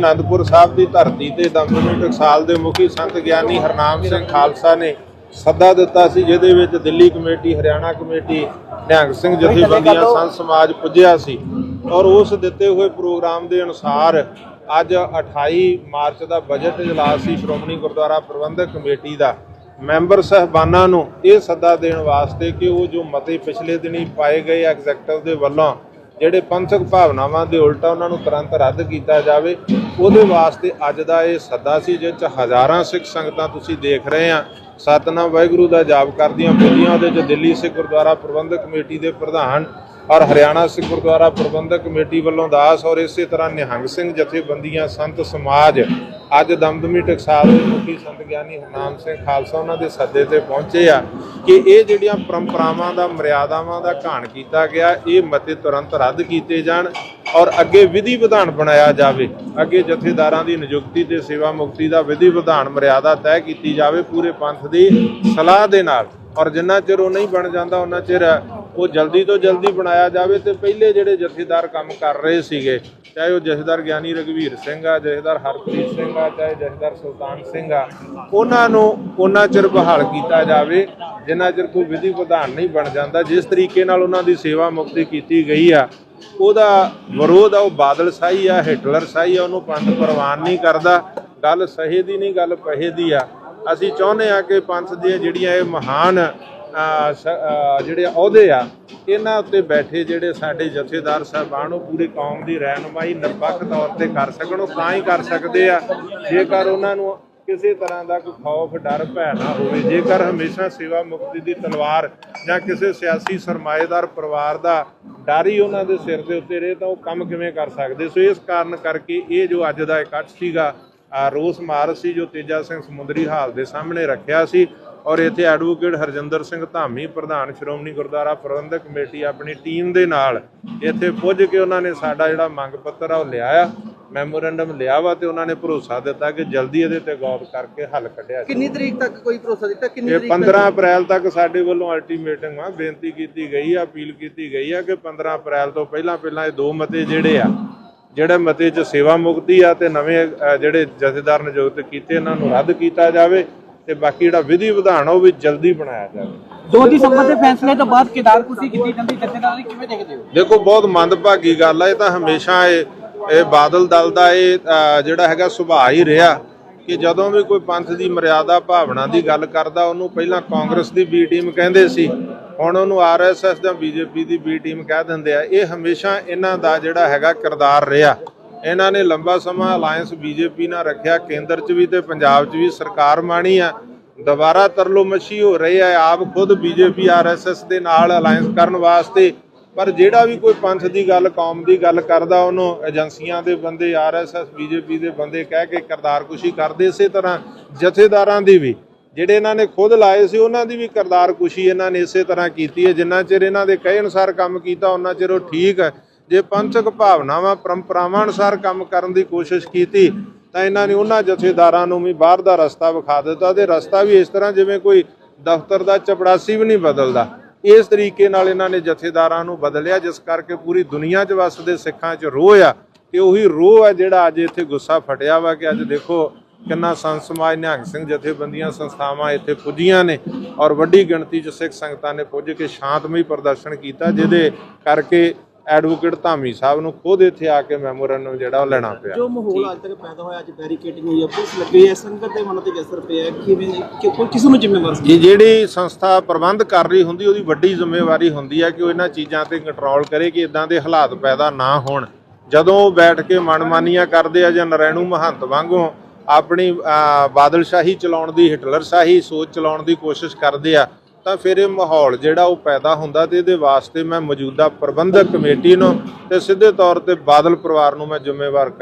ਆਨੰਦਪੁਰ ਸਾਹਿਬ ਦੀ ਧਰਤੀ ਤੇ ਦਮਦਮੀ ਟਕਸਾਲ ਦੇ ਮੁਖੀ ਸੰਤ ਗਿਆਨੀ ਹਰਨਾਮ ਸਿੰਘ ਖਾਲਸਾ ਨੇ ਸੱਦਾ ਦਿੱਤਾ ਸੀ, ਜਿਹਦੇ ਵਿੱਚ ਦਿੱਲੀ ਕਮੇਟੀ, ਹਰਿਆਣਾ ਕਮੇਟੀ, ਨਿਹੰਗ ਸਿੰਘ ਜਥੇਬੰਦੀਆਂ, ਸੰਤ ਸਮਾਜ ਪੁੱਜਿਆ ਸੀ ਔਰ ਉਸ ਦਿੱਤੇ ਹੋਏ ਪ੍ਰੋਗਰਾਮ ਦੇ ਅਨੁਸਾਰ ਅੱਜ 28 ਮਾਰਚ ਦਾ ਬਜਟ ਇਜਲਾਸ ਸੀ ਸ਼੍ਰੋਮਣੀ ਗੁਰਦੁਆਰਾ ਪ੍ਰਬੰਧਕ ਕਮੇਟੀ ਦਾ। ਮੈਂਬਰ ਸਹਿਬਾਨਾਂ ਨੂੰ ਇਹ ਸੱਦਾ ਦੇਣ ਵਾਸਤੇ ਕਿ ਉਹ ਜੋ ਮਤੇ ਪਿਛਲੇ ਦਿਨੀ ਪਾਏ ਗਏ ਐਗਜ਼ੈਕਟਿਵ ਦੇ ਵੱਲੋਂ ਜਿਹੜੇ ਪੰਥਕ ਭਾਵਨਾਵਾਂ ਦੇ ਉਲਟਾ ਉਹਨਾਂ ਨੂੰ ਤੁਰੰਤ ਰੱਦ ਕੀਤਾ ਜਾਵੇ, ਉਹਦੇ ਵਾਸਤੇ ਅੱਜ ਦਾ ਇਹ ਸੱਦਾ ਸੀ ਜਿਸ ਚ ਹਜ਼ਾਰਾਂ ਸਿੱਖ ਸੰਗਤਾਂ ਤੁਸੀਂ ਦੇਖ ਰਹੇ ਆ। ਸਤਨਾਮ ਵਾਹਿਗੁਰੂ ਦਾ ਜਾਪ ਕਰਦੀਆਂ ਪੁੱਜੀਆਂ ਉਹਦੇ ਚ ਦਿੱਲੀ ਸਿੱਖ ਗੁਰਦੁਆਰਾ ਪ੍ਰਬੰਧਕ ਕਮੇਟੀ ਦੇ ਪ੍ਰਧਾਨ ਔਰ ਹਰਿਆਣਾ ਸਿੱਖ ਗੁਰਦੁਆਰਾ ਪ੍ਰਬੰਧਕ ਕਮੇਟੀ ਵੱਲੋਂ ਦਾਸ ਔਰ ਇਸੇ ਤਰ੍ਹਾਂ ਨਿਹੰਗ ਸਿੰਘ ਜਥੇਬੰਦੀਆਂ ਸੰਤ ਸਮਾਜ ਅੱਜ ਦਮਦਮੀ ਟਕਸਾਲ ਦੇ ਮੁਖੀ ਸੰਤ ਗਿਆਨੀ ਹਰਨਾਮ ਸਿੰਘ ਖਾਲਸਾ ਉਹਨਾਂ ਦੇ ਸੱਦੇ ਤੇ ਪਹੁੰਚੇ ਆ ਕਿ ਇਹ ਜਿਹੜੀਆਂ ਪਰੰਪਰਾਵਾਂ ਦਾ, ਮਰਿਆਦਾਵਾਂ ਦਾ ਘਾਣ ਕੀਤਾ ਗਿਆ, ਇਹ ਮਤੇ ਤੁਰੰਤ ਰੱਦ ਕੀਤੇ ਜਾਣ ਔਰ ਅੱਗੇ ਵਿਧੀ ਵਿਧਾਨ ਬਣਾਇਆ ਜਾਵੇ। ਅੱਗੇ ਜਥੇਦਾਰਾਂ ਦੀ ਨਿਯੁਕਤੀ ਤੇ ਸੇਵਾ ਮੁਕਤੀ ਦਾ ਵਿਧੀ ਵਿਧਾਨ, ਮਰਿਆਦਾ ਤੈਅ ਕੀਤੀ ਜਾਵੇ ਪੂਰੇ ਪੰਥ ਦੀ ਸਲਾਹ ਦੇ ਨਾਲ। ਔਰ ਜਿੰਨਾ ਚਿਰ ਉਹ ਨਹੀਂ ਬਣ ਜਾਂਦਾ, ਉਹਨਾਂ ਚਿਰ ਉਹ ਜਲਦੀ ਤੋਂ ਜਲਦੀ ਬਣਾਇਆ ਜਾਵੇ ਤੇ ਪਹਿਲੇ ਜਿਹੜੇ ਜਥੇਦਾਰ ਕੰਮ ਕਰ ਰਹੇ ਸੀਗੇ, ਚਾਹੇ ਉਹ ਜਥੇਦਾਰ ਗਿਆਨੀ ਰਗਵੀਰ ਸਿੰਘ ਆ, ਜਥੇਦਾਰ ਹਰਪ੍ਰੀਤ ਸਿੰਘ ਆ, ਚਾਹੇ ਜਥੇਦਾਰ ਸੁਲਤਾਨ ਸਿੰਘ ਆ, ਉਹਨਾਂ ਨੂੰ ਉਹਨਾਂ ਚਿਰ ਬਹਾਲ ਕੀਤਾ ਜਾਵੇ, ਜਿੰਨਾ ਚਿਰ ਕੋਈ ਵਿਧੀ ਵਿਧਾਨ ਨਹੀਂ ਬਣ ਜਾਂਦਾ, ਜਿਸ ਤਰੀਕੇ ਨਾਲ ਉਹਨਾਂ ਦੀ ਸੇਵਾ ਮੁਕਤੀ ਕੀਤੀ ਗਈ ਆ, ਉਹਦਾ ਵਿਰੋਧ ਆ, ਉਹ ਬਾਦਲ ਸਾਈ ਆ ਹਿਟਲਰ ਸਾਈ ਆ, ਉਹਨੂੰ ਪੰਥ ਪ੍ਰਵਾਨ ਨਹੀਂ ਕਰਦਾ, ਗੱਲ ਸਹੇ ਦੀ ਨਹੀਂ, ਗੱਲ ਪਹੇ ਦੀ ਆ। ਅਸੀਂ ਚਾਹੁੰਦੇ ਆ ਕਿ ਪੰਥ ਦੀਆਂ ਜਿਹੜੀਆਂ ਇਹ ਮਹਾਨ ਜਿਹੜੇ ਅਹੁਦੇ ਆ, ਇਹਨਾਂ ਉੱਤੇ ਬੈਠੇ ਜਿਹੜੇ ਸਾਡੇ ਜਥੇਦਾਰ ਸਾਹਿਬਾਨ, ਉਹ ਪੂਰੀ ਕੌਮ ਦੀ ਰਹਿਨੁਮਾਈ ਨਿਰਪੱਖ ਤੌਰ ਤੇ ਕਰ ਸਕਣ, ਉਹ ਤਾਂ ਹੀ ਕਰ ਸਕਦੇ ਆ। ਜੇਕਰ ਉਹਨਾਂ ਨੂੰ ਕਿਸੇ ਤਰ੍ਹਾਂ ਦਾ ਕੋਈ ਖੌਫ, ਡਰ, ਭੈ ਨਾ ਹੋਵੇ, ਜੇਕਰ ਹਮੇਸ਼ਾ ਸੇਵਾ ਮੁਕਤੀ ਦੀ ਤਲਵਾਰ ਜਾਂ ਕਿਸੇ ਸਿਆਸੀ ਸਰਮਾਏਦਾਰ ਪਰਿਵਾਰ ਦਾ ਡਰ ਹੀ ਉਹਨਾਂ ਦੇ ਸਿਰ ਦੇ ਉੱਤੇ ਰਹੇ, ਤਾਂ ਉਹ ਕੰਮ ਕਿਵੇਂ ਕਰ ਸਕਦੇ? ਸੋ ਇਸ ਕਾਰਨ ਕਰਕੇ ਇਹ ਜੋ ਅੱਜ ਦਾ ਇਕੱਠ ਸੀਗਾ ਰੋਸ ਮਾਰਚ ਸੀ, ਜੋ ਤੇਜਾ ਸਿੰਘ ਸਮੁੰਦਰੀ ਹਾਲ ਦੇ ਸਾਹਮਣੇ ਰੱਖਿਆ ਸੀ ਔਰ ਇੱਥੇ ਐਡਵੋਕੇਟ ਹਰਜਿੰਦਰ ਸਿੰਘ ਧਾਮੀ ਪ੍ਰਧਾਨ ਸ਼੍ਰੋਮਣੀ ਗੁਰਦੁਆਰਾ ਪ੍ਰਬੰਧਕ ਕਮੇਟੀ ਆਪਣੀ ਟੀਮ ਦੇ ਨਾਲ ਇੱਥੇ ਪੁੱਜ ਕੇ ਉਹਨਾਂ ਨੇ ਸਾਡਾ ਜਿਹੜਾ ਮੰਗ ਪੱਤਰ ਆ ਉਹ ਲਿਆਇਆ ਮੈਮੋਰੈਂਡਮ ਲਿਆ ਵਾ ਤੇ ਉਹਨਾਂ ਨੇ ਭਰੋਸਾ ਦਿੱਤਾ ਕਿ ਜਲਦੀ ਇਹਦੇ ਤੇ ਗੌਰ ਕਰਕੇ ਹੱਲ ਕੱਢਿਆ ਕਿੰਨੀ ਤਰੀਕ ਤੱਕ ਕੋਈ ਭਰੋਸਾ ਦਿੱਤਾ? ਕਿੰਨੀ ਇਹ ਤਰੀਕ 15 ਅਪ੍ਰੈਲ ਤੱਕ ਸਾਡੇ ਵੱਲੋਂ ਅਲਟੀਮੇਟਮ ਆ ਬੇਨਤੀ ਕੀਤੀ ਗਈ ਆ ਅਪੀਲ ਕੀਤੀ ਗਈ ਆ ਕਿ 15 ਅਪ੍ਰੈਲ ਤੋਂ ਪਹਿਲਾਂ ਪਹਿਲਾਂ ਇਹ ਦੋ ਮਤੇ ਜਿਹੜੇ ਆ ਜਿਹੜੇ ਮਤੇ 'ਚ ਸੇਵਾ ਮੁਕਤੀ ਆ ਤੇ ਨਵੇਂ ਜਿਹੜੇ ਜਥੇਦਾਰ ਨਿਯੁਕਤ ਕੀਤੇ ਇਹਨਾਂ ਨੂੰ ਰੱਦ ਕੀਤਾ ਜਾਵੇ ਤੇ ਬਾਕੀ ਜਿਹੜਾ ਵਿਧੀ ਵਿਧਾਨ ਉਹ ਵੀ ਜਲਦੀ ਬਣਾਇਆ ਜਾਵੇ। ਦੋ ਦਸੰਬਰ ਦੇ ਫੈਸਲੇ ਤੋਂ ਬਾਅਦ ਕੇਦਾਰ ਕੁਰਸੀ ਕੀਤੀ ਜਾਂਦੀ ਜਥੇਦਾਰੀ ਕਿਵੇਂ ਦੇਖਦੇ ਹੋ? ਦੇਖੋ ਬਹੁਤ ਮੰਦਭਾਗੀ ਗੱਲ ਆ ਇਹ ਤਾਂ ਹਮੇਸ਼ਾ ਇਹ ਇਹ ਬਾਦਲ ਦਲ ਦਾ ਇਹ ਅ, ਜਿਹੜਾ ਹੈਗਾ ਸੁਭਾਅ ਹੀ ਰਿਹਾ ਕਿ ਜਦੋਂ ਵੀ ਕੋਈ ਪੰਥ ਦੀ ਮਰਿਆਦਾ ਭਾਵਨਾ ਦੀ ਗੱਲ ਕਰਦਾ ਉਹਨੂੰ ਪਹਿਲਾਂ ਕਾਂਗਰਸ ਦੀ ਬੀ ਟੀਮ ਕਹਿੰਦੇ ਸੀ ਹੁਣ ਉਹਨੂੰ ਆਰਐਸਐਸ ਜਾਂ ਬੀਜੇਪੀ ਦੀ ਬੀ ਟੀਮ ਕਹਿ ਦਿੰਦੇ ਆ। ਇਹ ਹਮੇਸ਼ਾ ਇਹਨਾਂ ਦਾ ਜਿਹੜਾ ਹੈਗਾ ਕਿਰਦਾਰ ਰਿਹਾ। ਇਹਨਾਂ ਨੇ ਲੰਬਾ ਸਮਾਂ ਅਲਾਈਅੰਸ ਬੀਜੇਪੀ ਨਾਲ ਰੱਖਿਆ, ਕੇਂਦਰ 'ਚ ਵੀ ਤੇ ਪੰਜਾਬ 'ਚ ਵੀ ਸਰਕਾਰ ਮਾਣੀ ਆ। ਦੁਬਾਰਾ ਤਰਲੋ ਮੱਛੀ ਹੋ ਰਹੀ ਹੈ, ਆਪ ਖੁਦ ਬੀਜੇਪੀ ਆਰਐਸਐਸ ਦੇ ਨਾਲ ਅਲਾਈਅੰਸ ਕਰਨ ਵਾਸਤੇ। ਪਰ ਜਿਹੜਾ ਵੀ ਕੋਈ ਪੰਥ ਦੀ ਗੱਲ, ਕੌਮ ਦੀ ਗੱਲ ਕਰਦਾ, ਉਹਨੂੰ ਏਜੰਸੀਆਂ ਦੇ ਬੰਦੇ ਆਰਐਸਐਸ ਬੀਜੇਪੀ ਦੇ ਬੰਦੇ ਕਹਿ ਕੇ ਕਰਤਾਰਕੁਸ਼ੀ ਕਰਦੇ ਇਸੇ ਤਰ੍ਹਾਂ, ਜਥੇਦਾਰਾਂ ਦੀ ਵੀ। ਜਿਹੜੇ ਇਹਨਾਂ ਨੇ ਖੁਦ ਲਾਏ ਸੀ, ਉਹਨਾਂ ਦੀ ਵੀ ਕਰਦਾਰਕੁਸ਼ੀ ਇਹਨਾਂ ਨੇ ਇਸੇ ਤਰ੍ਹਾਂ ਕੀਤੀ ਹੈ। ਜਿੰਨਾ ਚਿਰ ਇਹਨਾਂ ਦੇ ਕਹੇ ਅਨੁਸਾਰ ਕੰਮ ਕੀਤਾ, ਉਹਨਾਂ ਚਿਰ ਉਹ ਠੀਕ ਹੈ। ਜੇ ਪੰਥਕ ਭਾਵਨਾਵਾਂ, ਪਰੰਪਰਾਵਾਂ ਅਨੁਸਾਰ ਕੰਮ ਕਰਨ ਦੀ ਕੋਸ਼ਿਸ਼ ਕੀਤੀ, ਤਾਂ ਇਹਨਾਂ ਨੇ ਉਹਨਾਂ ਜਥੇਦਾਰਾਂ ਨੂੰ ਵੀ ਬਾਹਰ ਦਾ ਰਸਤਾ ਵਿਖਾ ਦਿੱਤਾ ਤੇ ਰਸਤਾ ਵੀ ਇਸ ਤਰ੍ਹਾਂ ਜਿਵੇਂ ਕੋਈ ਦਫ਼ਤਰ ਦਾ ਚਪੜਾਸੀ ਵੀ ਨਹੀਂ ਬਦਲਦਾ। ਇਸ ਤਰੀਕੇ ਨਾਲ ਇਹਨਾਂ ਨੇ ਜਥੇਦਾਰਾਂ ਨੂੰ ਬਦਲਿਆ, ਜਿਸ ਕਰਕੇ ਪੂਰੀ ਦੁਨੀਆ 'ਚ ਵਸਦੇ ਸਿੱਖਾਂ 'ਚ ਰੋਹ ਆ ਕਿ ਉਹੀ ਰੋਹ ਆ ਜਿਹੜਾ ਅੱਜ ਇੱਥੇ ਗੁੱਸਾ ਫਟਿਆ ਵਾ ਕਿ ਅੱਜ ਦੇਖੋ ਕਿੰਨਾ ਸੰਤ ਸਮਾਜ, ਨਿਹੰਗ ਸਿੰਘ ਜਥੇਬੰਦੀਆਂ ਸੰਸਥਾਵਾਂ ਇੱਥੇ ਪੁੱਜੀਆਂ ਨੇ ਔਰ ਵੱਡੀ ਗਿਣਤੀ 'ਚ ਸਿੱਖ ਸੰਗਤਾਂ ਨੇ ਪੁੱਜ ਕੇ ਸ਼ਾਂਤਮਈ ਪ੍ਰਦਰਸ਼ਨ ਕੀਤਾ, ਜਿਹਦੇ ਕਰਕੇ ਐਡਵੋਕੇਟ ਧਾਮੀ ਸਾਹਿਬ ਨੂੰ ਖੁਦ ਇੱਥੇ ਆ ਕੇ ਮੈਮੋਰੈਂਡਮ ਜਿਹੜਾ ਉਹ ਲੈਣਾ ਪਿਆ ਜੋ ਮਾਹੌਲ ਅੱਜ ਤੱਕ ਪੈਦਾ ਹੋਇਆ ਅੱਜ ਬੈਰੀਕੇਡਿੰਗ ਹੋਈ ਹੈ ਪੁਲਿਸ ਲੱਗੀ ਹੈ ਸੰਗਤ ਦੇ ਮਨ ਤੇ ਕੀ ਅਸਰ ਪਿਆ ਹੈ? ਕਿਵੇਂ ਕਿ ਕੋਈ ਕਿਸ ਨੂੰ ਜ਼ਿੰਮੇਵਾਰ ਸੀ ਜੀ ਜਿਹੜੀ ਸੰਸਥਾ ਪ੍ਰਬੰਧ ਕਰ ਰਹੀ ਹੁੰਦੀ ਉਹਦੀ ਵੱਡੀ ਜ਼ਿੰਮੇਵਾਰੀ ਹੁੰਦੀ ਹੈ ਕਿ ਉਹ ਇਹਨਾਂ ਚੀਜ਼ਾਂ ਤੇ ਕੰਟਰੋਲ ਕਰੇ ਕਿ ਇਦਾਂ ਦੇ ਹਾਲਾਤ ਪੈਦਾ ਨਾ ਹੋਣ ਜਦੋਂ ਉਹ ਬੈਠ ਕੇ ਮਨਮਾਨੀਆਂ ਕਰਦੇ ਆ ਜਾਂ ਨਰੈਣੂ ਮਹੰਤ ਵਾਂਗੂ ਆਪਣੀ ਬਾਦਲਸ਼ਾਹੀ ਚਲਾਉਣ ਦੀ ਹਿਟਲਰ ਸ਼ਾਹੀ ਸੋਚ ਚਲਾਉਣ ਦੀ ਕੋਸ਼ਿਸ਼ ਕਰਦੇ ਆ ਤਾਂ ਫਿਰ ਇਹ ਮਾਹੌਲ ਜਿਹੜਾ ਉਹ ਪੈਦਾ ਹੁੰਦਾ ਤੇ ਇਹਦੇ ਵਾਸਤੇ ਮੈਂ ਮੌਜੂਦਾ ਪ੍ਰਬੰਧਕ ਕਮੇਟੀ ਨੂੰ ਤੇ ਸਿੱਧੇ ਤੌਰ ਤੇ ਬਾਦਲ ਪਰਿਵਾਰ ਨੂੰ ਮੈਂ ਜ਼ਿੰਮੇਵਾਰ ਕਹਿੰਦਾ।